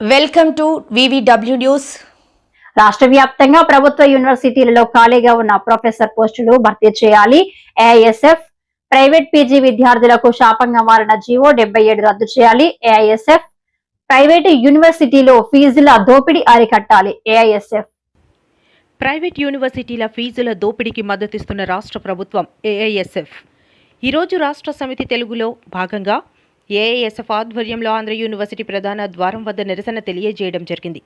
Welcome to VVW news రాష్ట్ర వ్యాప్తంగా ప్రభుత్వ యూనివర్సిటీలలో ఖాళీగా ఉన్న ప్రొఫెసర్ పోస్టులు భర్తీ చేయాలి. ఏఐఎస్ఎఫ్ ప్రైవేట్ పీజీ విద్యార్థులకు శాపంగా మారిన జీవో డెబ్బై ఏడు రద్దు చేయాలి. ఏఐఎస్ఎఫ్ ప్రైవేటు యూనివర్సిటీలో ఫీజుల దోపిడీ అరికట్టాలి. ఏఐఎస్ఎఫ్ ప్రైవేట్ యూనివర్సిటీల ఫీజుల దోపిడీకి మద్దతిస్తున్న రాష్ట్ర ప్రభుత్వం ఏఐఎస్ఎఫ్ ఈరోజు రాష్ట్ర సమితి తెలుగులో భాగంగా ఏఏఎస్ఎఫ్ ఆధ్వర్యంలో ఆంధ్ర యూనివర్సిటీ ప్రధాన ద్వారం వద్ద నిరసన తెలియజేయడం జరిగింది.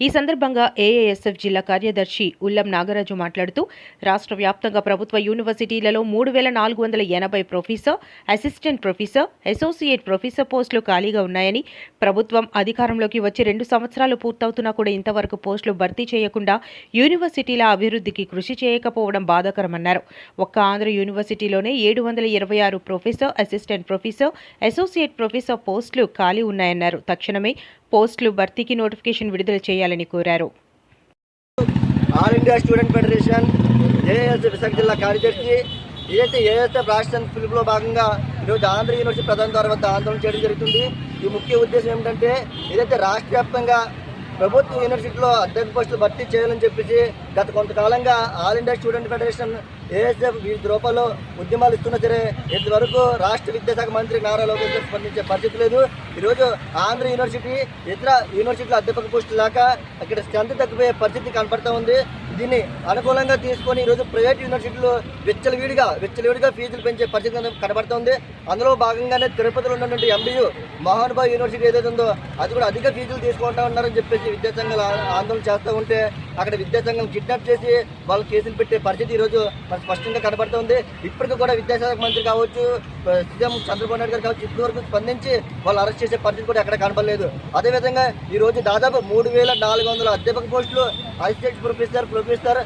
ఈ సందర్భంగా ఏఏఎస్ఎఫ్ జిల్లా కార్యదర్శి ఉల్లం నాగరాజు మాట్లాడుతూ రాష్ట్ర వ్యాప్తంగా ప్రభుత్వ యూనివర్సిటీలలో మూడు వేల నాలుగు వందల ఎనభై professor assistant professor associate professor పోస్టులు ఖాళీగా ఉన్నాయని ప్రభుత్వం అధికారంలోకి వచ్చి రెండు సంవత్సరాలు పూర్తవుతున్నా కూడా ఇంతవరకు పోస్టులు భర్తీ చేయకుండా యూనివర్సిటీల అభివృద్ధికి కృషి చేయకపోవడం బాధాకరమన్నారు. ఒక్క ఆంధ్ర యూనివర్సిటీలోనే ఏడు వందల ఇరవై ఆరు professor assistant professor associate professor పోస్టులు ఖాళీ ఉన్నాయన్నారు. తక్షణమే పోస్టులు భర్తీకి నోటిఫికేషన్ విడుదల చేయాలని కోరారు. All India student federation AS Visakha జిల్లా కార్యదర్శి ఏదైతే ఏఎస్ఎఫ్ రాష్ట్ర పిలుపులో భాగంగా ఈరోజు ఆంధ్ర యూనివర్సిటీ ప్రధాన ద్వారా వద్ద ఆందోళన చేయడం జరుగుతుంది. ఈ ముఖ్య ఉద్దేశం ఏమిటంటే ఏదైతే రాష్ట్ర వ్యాప్తంగా ప్రభుత్వ యూనివర్సిటీలో అధ్యక్ష పోస్టులు భర్తీ చేయాలని చెప్పేసి గత కొంతకాలంగా all India student federation ASF వివిధ రూపాల్లో ఉద్యమాలు ఇస్తున్నా సరే ఇంతవరకు రాష్ట్ర విద్యాశాఖ మంత్రి నారా లోకేష్ గారు స్పందించే పరిస్థితి లేదు. ఈరోజు ఆంధ్ర యూనివర్సిటీ ఇతర యూనివర్సిటీల అధ్యాపక పోస్టులు లేక అక్కడ స్ట్రెంత్ తగ్గిపోయే పరిస్థితి కనపడతా ఉంది. దీన్ని అనుకూలంగా తీసుకొని ఈరోజు ప్రైవేట్ యూనివర్సిటీలు విచ్చలవిడిగా విచ్చలవిడిగా ఫీజులు పెంచే పరిస్థితి కనబడుతుంది కనబడుతోంది అందులో భాగంగానే తిరుపతిలో ఉన్నటువంటి ఎంబీయూ మోహన్బాగ్ యూనివర్సిటీ ఏదైతే ఉందో అది కూడా అధిక ఫీజులు తీసుకుంటా ఉన్నారని చెప్పేసి విద్యాసంఘాలు ఆందోళన చేస్తూ ఉంటే అక్కడ విద్యాసంఘం కిడ్నాప్ చేసి వాళ్ళు కేసులు పెట్టే పరిస్థితి ఈరోజు మనకు స్పష్టంగా కనబడుతుంది ఇప్పటికీ కూడా విద్యాశాఖ మంత్రి కావచ్చు సీఎం చంద్రబాబు నాయుడు గారు కావచ్చు ఇప్పటి వరకు స్పందించి వాళ్ళు అరెస్ట్ చేసే పరిస్థితి కూడా ఎక్కడ కనబడలేదు అదేవిధంగా ఈరోజు దాదాపు మూడు వేల నాలుగు వందల అధ్యాపక పోస్టులు అసిస్టెంట్ ప్రొఫెసర్ ప్రొఫెసర్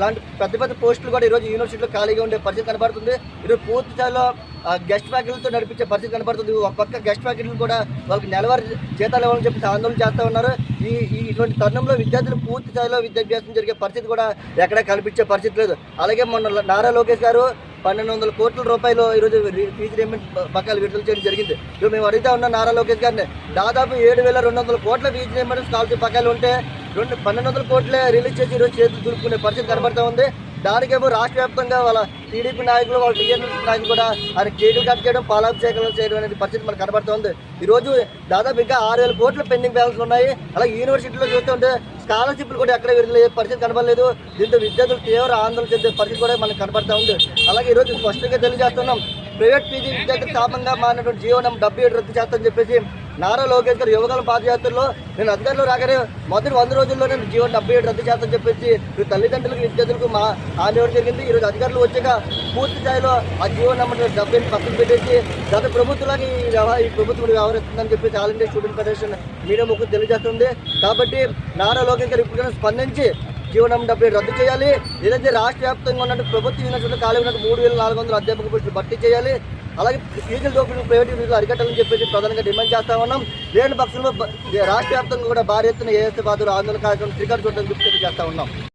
లాంటి పెద్ద పెద్ద పోస్టులు కూడా ఈరోజు యూనివర్సిటీలో ఖాళీగా ఉండే పరిస్థితి కనబడుతుంది. ఈరోజు పూర్తి స్థాయిలో ఆ, గెస్ట్ ఫ్యాకల్టీతో నడిపించే పరిస్థితి కనబడుతుంది. ఒక పక్క గెస్ట్ ఫ్యాకల్టీలు కూడా వాళ్ళకి నెలవారీ జీతాలు ఇవ్వాలని చెప్పి ఆందోళన చేస్తూ ఉన్నారు. ఈ ఇటువంటి తరుణంలో విద్యార్థులు పూర్తి స్థాయిలో విద్యాభ్యాసం జరిగే పరిస్థితి కూడా ఎక్కడ కనిపించే పరిస్థితి లేదు. అలాగే మొన్న నారా లోకేష్ గారు పన్నెండు వందల కోట్ల రూపాయలు ఈరోజు ఫీజు రేమెంట్ బకాయిలు విడుదల చేయడం జరిగింది. ఇప్పుడు మేము అడుగుతా ఉన్న నారా లోకేష్ గారిని దాదాపు ఏడు వేల రెండు వందల కోట్ల ఫీజు రేమెంట్ స్కాలర్షిప్ బకాయిలు ఉంటే రెండు పన్నెండు వందల కోట్లే రిలీజ్ చేసి ఈరోజు చేతులు దులుపుకునే పరిస్థితి కనబడతా ఉంది. దానికేమో రాష్ట్ర వ్యాప్తంగా వాళ్ళ టీడీపీ నాయకులు వాళ్ళ టీఎన్ఎస్ నాయకులు కూడా ఆయన కేకులు కట్ చేయడం పాలాభిషేకాలు చేయడం అనేది పరిస్థితి మనకు కనబడుతుంది ఈరోజు దాదాపు ఇంకా ఆరు వేల కోట్లు పెండింగ్ బ్యాలెన్స్ ఉన్నాయి. అలాగే యూనివర్సిటీలో చూస్తుంటే స్కాలర్షిప్లు కూడా ఎక్కడ విడుదలయ్యే పరిస్థితి కనబడలేదు. దీంతో విద్యార్థులు తీవ్ర ఆందోళన చెందే పరిస్థితి కూడా మనకు కనబడతా ఉంది. అలాగే ఈరోజు స్పష్టంగా తెలియజేస్తున్నాం. ప్రైవేట్ పీజీ విద్యార్థులకు శాపంగా మారినటువంటి జీవనం డబ్బు ఏడు రద్దు చేస్తామని చెప్పేసి నారా లోకేష్ గారు యువకాలం పాదయాత్రలో నేను అధికారులు రాగానే మొదటి వంద రోజుల్లో నేను జీవన డెబ్బై ఏడు రద్దు చేస్తామని చెప్పేసి తల్లిదండ్రులకు విద్యార్థులకు మా హామీ జరిగింది. ఈరోజు అధికారులు వచ్చాక పూర్తి స్థాయిలో ఆ జీవో నెంబర్ డెబ్బై పక్కన పెట్టేసి గత ప్రభుత్వాన్ని ఈ వ్యవహార ఈ ప్రభుత్వం వ్యవహరిస్తుందని చెప్పేసి all India student federation media ముఖం తెలియజేస్తుంది. కాబట్టి నారా లోకేష్ గారు ఇప్పటికైనా స్పందించి జీవనం డబ్బులు రద్దు చేయాలి. ఏదైతే రాష్ట్ర వ్యాప్తంగా ఉన్నట్టు ప్రభుత్వ యూనివర్సిటీలు ఖాళీ ఉన్నట్టు మూడు వేల నాలుగు వందల అధ్యాపక పోస్టులు భర్తీ చేయాలి. అలాగే ఫీజుల దోపిడీ ప్రైవేట్ యూనివర్సిటీలు అరికట్టాలని చెప్పేసి ప్రధానంగా డిమాండ్ చేస్తా ఉన్నాం. లేని పక్షంలో రాష్ట్ర వ్యాప్తంగా కూడా భారీ ఎత్తున ఏఎస్ఎఫ్ ఆందోళన కార్యక్రమం శ్రీకారం చూడడం చెప్పి చేస్తా ఉన్నాం.